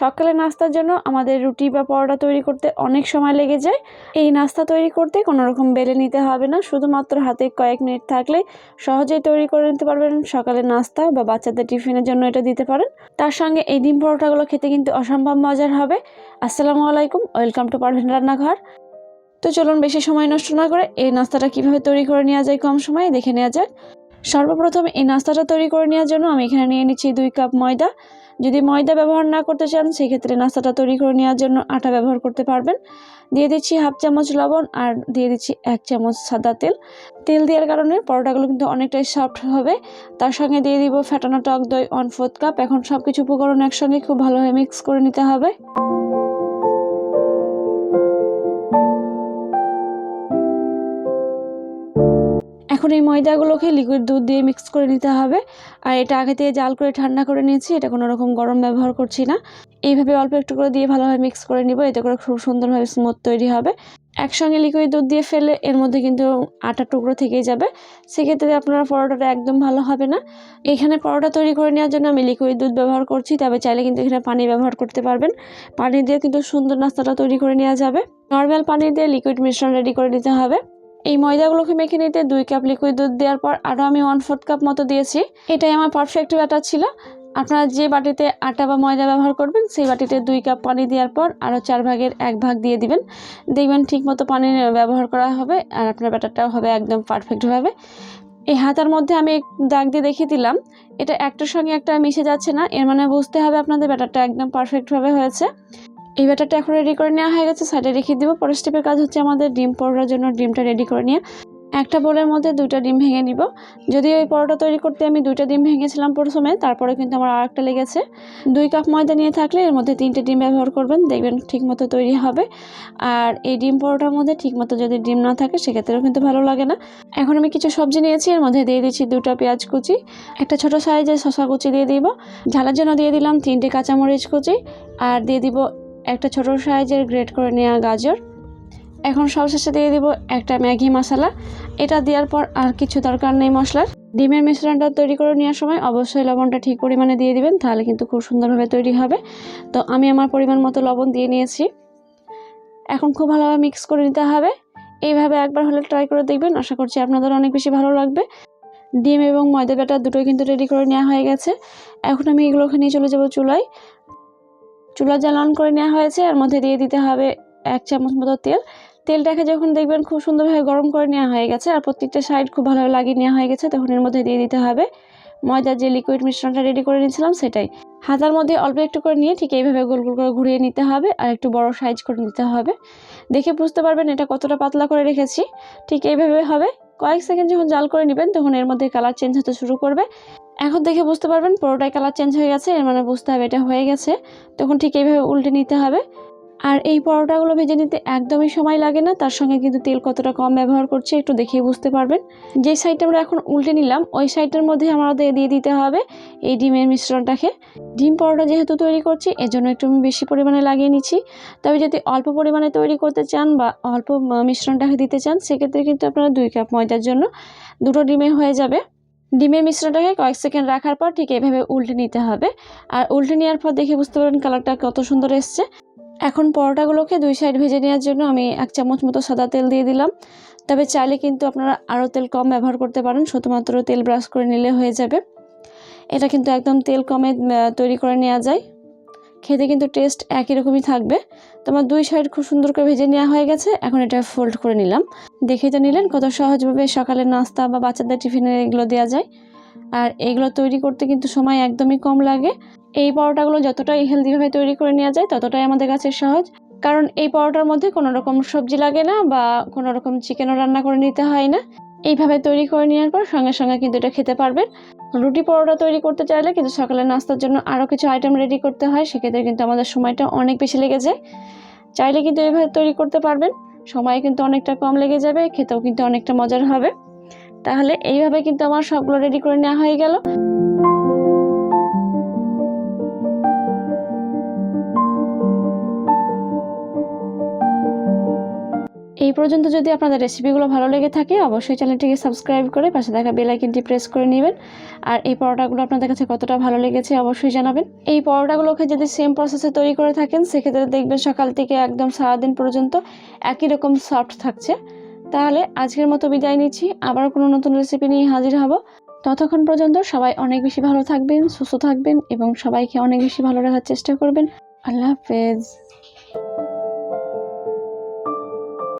সকালে নাস্তার জন্য আমাদের রুটি বা পরোটা তৈরি করতে অনেক সময় লেগে যায়। এই নাস্তা তৈরি করতে কোনো রকম বেলে নিতে হবে না। শুধুমাত্র হাতে কয়েক মিনিট থাকলে সহজেই তৈরি করে নিতে পারবেন। সকালে নাস্তা বা বাচ্চাদের টিফিনের জন্য এটা দিতে পারেন। তার সঙ্গে এই ডিম পরোটাগুলো খেতে কিন্তু অসম্ভব মজার হবে। আসসালামু আলাইকুম, ওয়েলকাম টু পারভিন রান্নাঘর। তো চলুন বেশি সময় নষ্ট না করে এই নাস্তাটা কীভাবে তৈরি করে নেওয়া যায় কম সময়ে দেখে নেওয়া যাক। সর্বপ্রথম এই নাস্তাটা তৈরি করে নেওয়ার জন্য আমি এখানে নিয়ে নিচ্ছি দুই কাপ ময়দা। যদি ময়দা ব্যবহার না করতে চান, সেক্ষেত্রে নাস্তাটা তৈরি করে নেওয়ার জন্য আটা ব্যবহার করতে পারবেন। দিয়ে দিচ্ছি হাফ চামচ লবণ আর দিয়ে দিচ্ছি এক চামচ সাদা তেল। তেল দেওয়ার কারণে পরোটাগুলো কিন্তু অনেকটাই সফট হবে। তার সঙ্গে দিয়ে দিব ফ্যাটানো টক দই ওয়ান ফোর্থ কাপ। এখন সব কিছু উপকরণ একসঙ্গে খুব ভালোভাবে মিক্স করে নিতে হবে। এখন এই ময়দাগুলোকে লিকুইড দুধ দিয়ে মিক্স করে নিতে হবে। আর এটা আগে থেকে জাল করে ঠান্ডা করে নিয়েছি, এটা কোনো রকম গরম ব্যবহার করছি না। এইভাবে অল্প একটু করে দিয়ে ভালোভাবে মিক্স করে নিব, এতে করে খুব সুন্দরভাবে স্মুথ তৈরি হবে। একসঙ্গে লিকুইড দুধ দিয়ে ফেলে, এর মধ্যে কিন্তু আটার টুকরো থেকেই যাবে। সেক্ষেত্রে আপনার পরোটাটা একদম ভালো হবে না। এখানে পরোটা তৈরি করে নেওয়ার জন্য আমি লিকুইড দুধ ব্যবহার করছি, তবে চাইলে কিন্তু এখানে পানি ব্যবহার করতে পারবেন। পানি দিয়ে কিন্তু সুন্দর নাস্তাটা তৈরি করে নেওয়া যাবে। নর্মাল পানি দিয়ে লিকুইড মিশ্রণ রেডি করে নিতে হবে। এই ময়দাগুলোকে মেখে নিতে দুই কাপ লিকুইড দুধ দেওয়ার পর আরও আমি ওয়ান ফোর্থ কাপ মতো দিয়েছি। এটাই আমার পারফেক্ট ব্যাটার ছিল। আপনারা যে বাটিতে আটা বা ময়দা ব্যবহার করবেন, সেই বাটিতে দুই কাপ পানি দেওয়ার পর আরও চার ভাগের এক ভাগ দিয়ে দিবেন। দেখবেন ঠিক মতো পানি ব্যবহার করা হবে আর আপনার ব্যাটারটাও হবে একদম পারফেক্টভাবে এই হাতার মধ্যে আমি দাগ দিয়ে দেখিয়ে দিলাম। এটা একটার সঙ্গে একটা মিশে যাচ্ছে না। এর মানে বুঝতে হবে আপনাদের ব্যাটারটা একদম পারফেক্টভাবে হয়েছে। এই ব্যাটারটা এখন রেডি করে নেওয়া হয়ে গেছে সাইডে রেখে দিব। পরের স্টেপের কাজ হচ্ছে আমাদের ডিম পরোটার জন্য ডিমটা রেডি করে নিয়ে একটা বোলের মধ্যে দুইটা ডিম ভেঙে নিব। যদি ওই পরোটা তৈরি করতে আমি দুইটা ডিম ভেঙেছিলাম প্রথমে, তারপরে কিন্তু আমার আরেকটা লেগেছে। দুই কাপ ময়দা নিয়ে থাকলে এর মধ্যে তিনটে ডিম ব্যবহার করবেন, দেখবেন ঠিকমতো তৈরি হবে। আর এই ডিম পরোটার মধ্যে ঠিকমতো যদি ডিম না থাকে, সেক্ষেত্রেও কিন্তু ভালো লাগে না। এখন আমি কিছু সবজি নিয়েছি, এর মধ্যে দিয়ে দিচ্ছি দুটো পেঁয়াজ কুচি, একটা ছোট সাইজের শশা কুচি দিয়ে দিব। ঝালের জন্য দিয়ে দিলাম তিনটে কাঁচামরিচ কুচি, আর দিয়ে দিব একটা ছোট সাইজের গ্রেট করে নেওয়া গাজর। এখন সবশেষে দিয়ে দিব একটা ম্যাগি মশলা। এটা দেওয়ার পর আর কিছু দরকার নেই মশলার। ডিমের মিশ্রণটা তৈরি করে নেওয়ার সময় অবশ্যই লবণটা ঠিক পরিমাণে দিয়ে দিবেন, তাহলে কিন্তু খুব সুন্দরভাবে তৈরি হবে। তো আমি আমার পরিমাণ মতো লবণ দিয়ে নিয়েছি। এখন খুব ভালোভাবে মিক্স করে নিতে হবে। এইভাবে একবার হলে ট্রাই করে দেখবেন, আশা করছি আপনাদের অনেক বেশি ভালো লাগবে। ডিম এবং ময়দা ব্যাটার দুটোই কিন্তু রেডি করে নেওয়া হয়ে গেছে। এখন আমি এগুলোকে নিয়ে চলে যাব চুলায়। চুলা জ্বাল অন করে নেওয়া হয়েছে। এর মধ্যে দিয়ে দিতে হবে এক চামচ মতো তেল। তেলটাকে যখন দেখবেন খুব সুন্দরভাবে গরম করে নেওয়া হয়ে গেছে আর প্রত্যেকটা সাইড খুব ভালোভাবে লাগিয়ে নেওয়া হয়ে গেছে, তখন এর মধ্যে দিয়ে দিতে হবে ময়দার যে লিকুইড মিশ্রণটা রেডি করে নিয়েছিলাম সেটাই। হাতার মধ্যে অল্প একটু করে নিয়ে ঠিক এইভাবে গোল গোল করে ঘুরিয়ে নিতে হবে আর একটু বড় সাইজ করে নিতে হবে। দেখে বুঝতে পারবেন এটা কতটা পাতলা করে রেখেছি। ঠিক এইভাবে হবে। কয়েক সেকেন্ড যখন জাল করে নেবেন, তখন এর মধ্যে কালার চেঞ্জ হতে শুরু করবে। এখন দেখে বুঝতে পারবেন পুরোটাই কালার চেঞ্জ হয়ে গেছে, এর মানে বুঝতে হবে এটা হয়ে গেছে। তখন ঠিক এইভাবে উল্টে নিতে হবে। আর এই পরোটাগুলো ভেজে নিতে একদমই সময় লাগে না, তার সঙ্গে কিন্তু তেল কতটা কম ব্যবহার করছে একটু দেখেই বুঝতে পারবেন। যে সাইডটা আমরা এখন উল্টে নিলাম, ওই সাইডটার মধ্যে আমাদের দিয়ে দিতে হবে এই ডিমের মিশ্রণটাকে। ডিম পরোটা যেহেতু তৈরি করছি, এজন্য একটু আমি বেশি পরিমাণে লাগিয়ে নিচ্ছি। তবে যদি অল্প পরিমাণে তৈরি করতে চান বা অল্প মিশ্রণটাকে দিতে চান, সেক্ষেত্রে কিন্তু আপনারা দুই কাপ ময়দার জন্য দুটো ডিমে হয়ে যাবে। ডিমের মিশ্রণটাকে কয়েক সেকেন্ড রাখার পর ঠিক এভাবে উল্টে নিতে হবে। আর উল্টে নেওয়ার পর দেখে বুঝতে পারবেন কালারটা কত সুন্দর এসছে। এখন পরোটাগুলোকে দুই সাইড ভেজে নেওয়ার জন্য আমি এক চামচ মতো সাদা তেল দিয়ে দিলাম। তবে চাইলে কিন্তু আপনারা আরও তেল কম ব্যবহার করতে পারেন, শুধুমাত্র তেল ব্রাশ করে নিলে হয়ে যাবে। এটা কিন্তু একদম তেল কমে তৈরি করে নেওয়া যায়। খেতে কিন্তু টেস্ট একই রকমই থাকবে। তো আমার দুই সাইড খুব সুন্দর করে ভেজে নেওয়া হয়ে গেছে, এখন এটা ফোল্ড করে নিলাম। দেখেই তো নিলেন কত সহজভাবে সকালের নাস্তা বা বাচ্চাদের টিফিনে এগুলো দেওয়া যায়। আর এগুলো তৈরি করতে কিন্তু সময় একদমই কম লাগে। এই পরোটাগুলো যতটাই হেলদিভাবে তৈরি করে নেওয়া যায়, ততটাই আমাদের কাছে সহজ। কারণ এই পরোটার মধ্যে কোনো রকম সবজি লাগে না বা কোনো রকম চিকেনও রান্না করে নিতে হয় না। এইভাবে তৈরি করে নেওয়ার পর সঙ্গে সঙ্গে কিন্তু এটা খেতে পারবেন। রুটি পরোটা তৈরি করতে চাইলে কিন্তু সকালের নাস্তার জন্য আরও কিছু আইটেম রেডি করতে হয়, সেক্ষেত্রে কিন্তু আমাদের সময়টা অনেক বেশি লেগে যায়। চাইলে কিন্তু এইভাবে তৈরি করতে পারবেন। সময় কিন্তু অনেকটা কম লেগে যাবে, খেতেও কিন্তু অনেকটা মজার হবে। তাহলে এইভাবে কিন্তু আমার সবগুলো রেডি করে নেওয়া হয়ে গেল। এই পর্যন্ত যদি আপনাদের রেসিপিগুলো ভালো লেগে থাকে, অবশ্যই চ্যানেলটিকে সাবস্ক্রাইব করে পাশে থাকা বেল আইকনটি প্রেস করে নেবেন। আর এই পরোটাগুলো আপনাদের কাছে কতটা ভালো লেগেছে অবশ্যই জানাবেন। এই পরোটাগুলোকে যদি সেম প্রসেসে তৈরি করে থাকেন, সেক্ষেত্রে দেখবেন সকাল থেকে একদম সারাদিন পর্যন্ত একই রকম সফট থাকছে। তাহলে আজকের মতো বিদায় নিচ্ছি। আবার কোনো নতুন রেসিপি নিয়ে হাজির হব। ততক্ষণ পর্যন্ত সবাই অনেক বেশি ভালো থাকবেন, সুস্থ থাকবেন এবং সবাইকে অনেক বেশি ভালো রাখার চেষ্টা করবেন। আল্লাহ হাফেজ।